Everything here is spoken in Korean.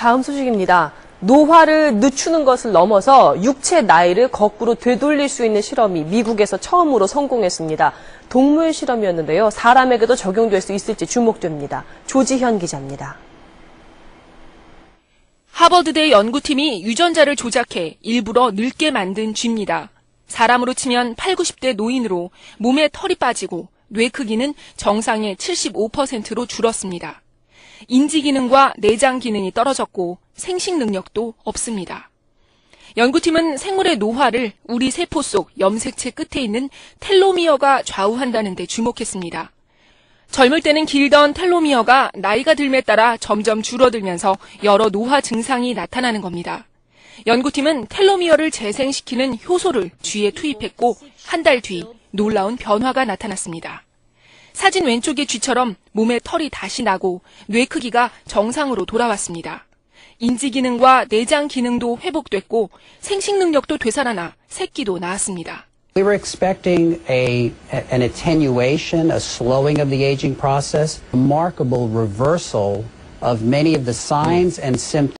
다음 소식입니다. 노화를 늦추는 것을 넘어서 육체 나이를 거꾸로 되돌릴 수 있는 실험이 미국에서 처음으로 성공했습니다. 동물 실험이었는데요. 사람에게도 적용될 수 있을지 주목됩니다. 조지현 기자입니다. 하버드대 연구팀이 유전자를 조작해 일부러 늙게 만든 쥐입니다. 사람으로 치면 8, 90대 노인으로 몸에 털이 빠지고 뇌 크기는 정상의 75%로 줄었습니다. 인지 기능과 내장 기능이 떨어졌고 생식 능력도 없습니다. 연구팀은 생물의 노화를 우리 세포 속 염색체 끝에 있는 텔로미어가 좌우한다는 데 주목했습니다. 젊을 때는 길던 텔로미어가 나이가 들에 따라 점점 줄어들면서 여러 노화 증상이 나타나는 겁니다. 연구팀은 텔로미어를 재생시키는 효소를 쥐에 투입했고 한 달 뒤 놀라운 변화가 나타났습니다. 사진 왼쪽의 쥐처럼 몸에 털이 다시 나고 뇌 크기가 정상으로 돌아왔습니다. 인지 기능과 내장 기능도 회복됐고 생식 능력도 되살아나 새끼도 낳았습니다. We were expecting a, an attenuation, a slowing of the aging process, remarkable reversal of many of the signs and symptoms.